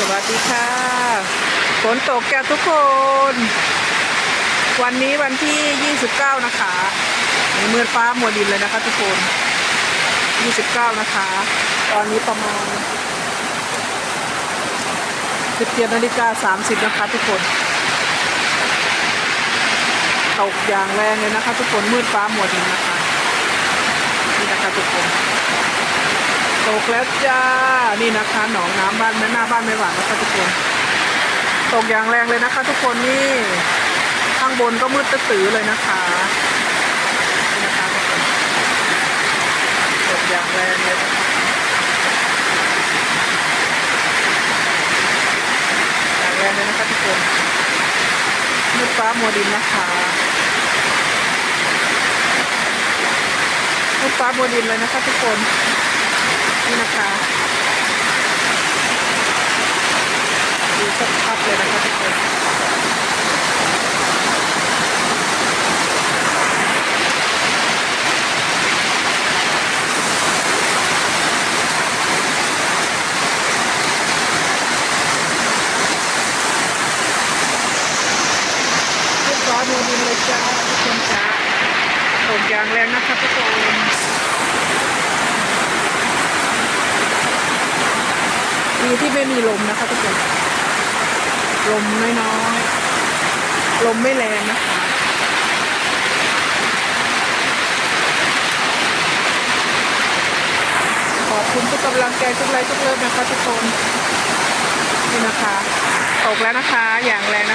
สวัสดีค่ะ ฝนตกแก่ทุกคน วันนี้วันที่ 29 นะคะเมื่อฟ้ามัวดินเลยนะคะทุกคน 29 นะคะ ตอนนี้ประมาณ17นาฬิกา30นะคะทุกคน ตกอย่างแรงเลยนะคะ ทุกคนมืดฟ้ามัวดินนะคะ นี่นะคะทุกคน ตกแล้วจ้า นี่นะคะหนองน้ำบ้านแม่หน้าบ้านไม่หวานนะคะทุกคน ตกอย่างแรงเลยนะคะ ทุกคนนี่ ข้างบนก็มืดตื้อเลยนะคะนี่นะคะทุกคนตกอย่างแรงเลยนะคะอย่างแรงเลยนะคะทุกคนมืดฟ้ามัวดินนะคะมืดฟ้ามัวดินเลยนะคะทุกคน นี่นะคะดูชัดๆเลยนะคะทุกคนเรียบร้อยโมดินเลยจ้าทุกคนจ้าตกอย่างแรงนะคะทุกคนีที่ไม่มีลมนะคะทุกคนลมน้อยๆลมไม่แรงนะคะขอบคุณทุกกำลังใจทุกไลค์ทุกเลิฟนะคะทุกคนนี่นะคะ ตกแล้วนะคะอย่างแรง